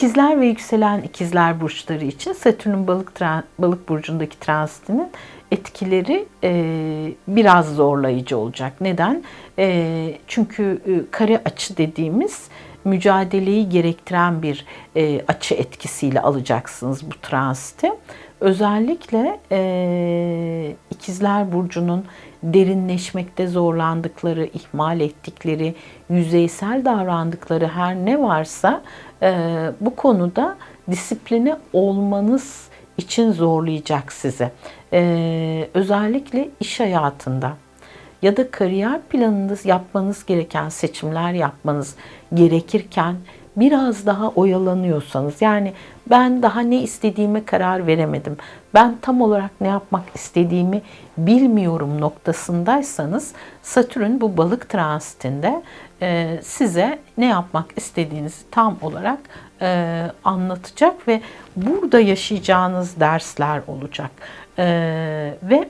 İkizler ve yükselen ikizler burçları için Satürn'ün balık balık burcundaki transitinin etkileri e, biraz zorlayıcı olacak. Neden? E, çünkü e, kare açı dediğimiz mücadeleyi gerektiren bir e, açı etkisiyle alacaksınız bu transiti. Özellikle e, ikizler burcunun derinleşmekte zorlandıkları, ihmal ettikleri, yüzeysel davrandıkları her ne varsa e, bu konuda disipline olmanız için zorlayacak sizi. E, özellikle iş hayatında ya da kariyer planınız yapmanız gereken seçimler yapmanız gerekirken biraz daha oyalanıyorsanız yani ben daha ne istediğime karar veremedim. Ben tam olarak ne yapmak istediğimi bilmiyorum noktasındaysanız Satürn bu balık transitinde e, size ne yapmak istediğinizi tam olarak e, anlatacak ve burada yaşayacağınız dersler olacak. E, ve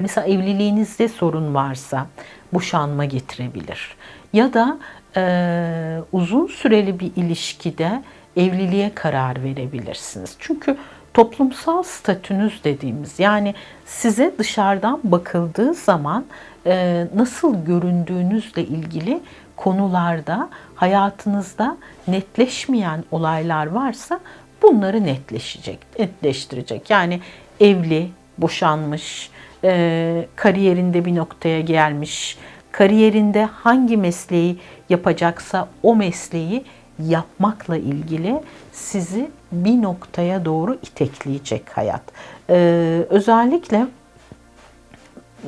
Mesela evliliğinizde sorun varsa boşanma getirebilir. Ya da e, uzun süreli bir ilişkide evliliğe karar verebilirsiniz. Çünkü toplumsal statünüz dediğimiz yani size dışarıdan bakıldığı zaman e, nasıl göründüğünüzle ilgili konularda hayatınızda netleşmeyen olaylar varsa bunları netleşecek, netleştirecek. Yani evli, boşanmış, e, kariyerinde bir noktaya gelmiş, kariyerinde hangi mesleği yapacaksa o mesleği yapmakla ilgili sizi bir noktaya doğru itekleyecek hayat. E, özellikle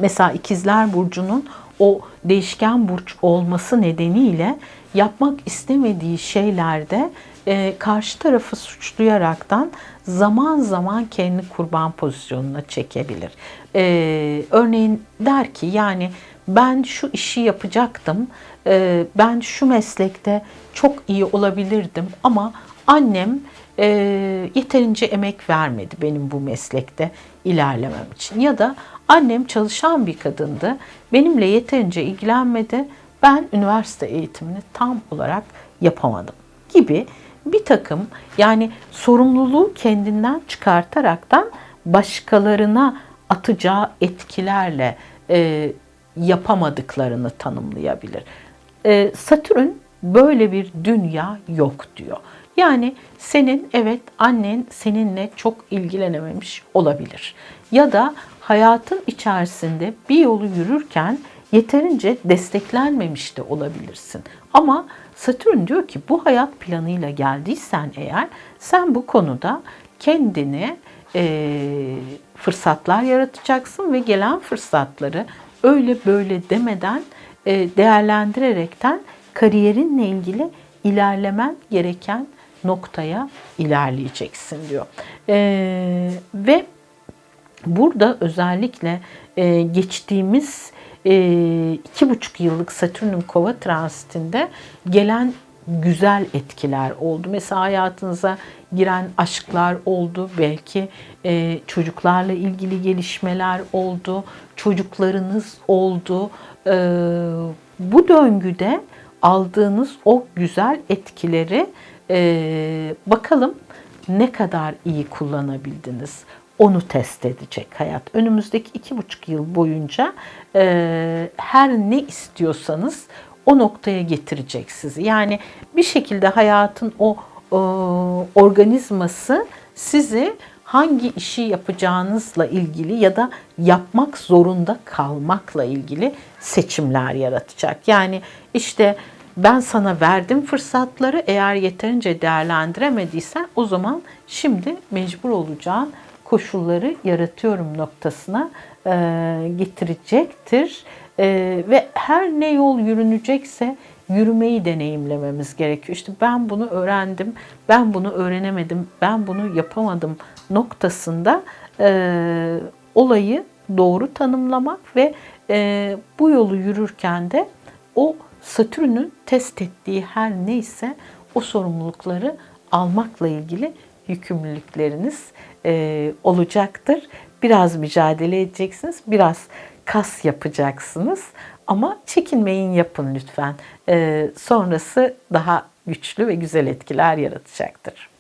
mesela ikizler burcunun o değişken burç olması nedeniyle yapmak istemediği şeylerde e, karşı tarafı suçlayaraktan zaman zaman kendi kurban pozisyonuna çekebilir. E, örneğin der ki yani ben şu işi yapacaktım, e, ben şu meslekte çok iyi olabilirdim ama annem e, yeterince emek vermedi benim bu meslekte ilerlemem için. Ya da annem çalışan bir kadındı, benimle yeterince ilgilenmedi, ben üniversite eğitimini tam olarak yapamadım gibi bir takım yani sorumluluğu kendinden çıkartaraktan başkalarına atacağı etkilerle e, yapamadıklarını tanımlayabilir. E, Satürn böyle bir dünya yok diyor. Yani senin evet annen seninle çok ilgilenememiş olabilir. Ya da hayatın içerisinde bir yolu yürürken yeterince desteklenmemiş de olabilirsin. Ama Satürn diyor ki bu hayat planıyla geldiysen eğer sen bu konuda kendini e, fırsatlar yaratacaksın ve gelen fırsatları öyle böyle demeden e, değerlendirerekten kariyerinle ilgili ilerlemen gereken noktaya ilerleyeceksin diyor. E, ve burada özellikle e, geçtiğimiz iki buçuk yıllık Satürn'ün kova transitinde gelen güzel etkiler oldu. Mesela hayatınıza giren aşklar oldu. Belki e, çocuklarla ilgili gelişmeler oldu. Çocuklarınız oldu. E, bu döngüde aldığınız o güzel etkileri e, bakalım ne kadar iyi kullanabildiniz onu test edecek hayat. Önümüzdeki iki buçuk yıl boyunca e, her ne istiyorsanız o noktaya getirecek sizi. Yani bir şekilde hayatın o e, organizması sizi hangi işi yapacağınızla ilgili ya da yapmak zorunda kalmakla ilgili seçimler yaratacak. Yani işte ben sana verdim fırsatları eğer yeterince değerlendiremediysen o zaman şimdi mecbur olacağın koşulları yaratıyorum noktasına e, getirecektir. E, ve her ne yol yürünecekse yürümeyi deneyimlememiz gerekiyor. İşte ben bunu öğrendim, ben bunu öğrenemedim, ben bunu yapamadım noktasında e, olayı doğru tanımlamak ve e, bu yolu yürürken de o Satürn'ün test ettiği her neyse o sorumlulukları almakla ilgili yükümlülükleriniz e, olacaktır. Biraz mücadele edeceksiniz, biraz kas yapacaksınız ama çekinmeyin yapın lütfen. E, sonrası daha güçlü ve güzel etkiler yaratacaktır.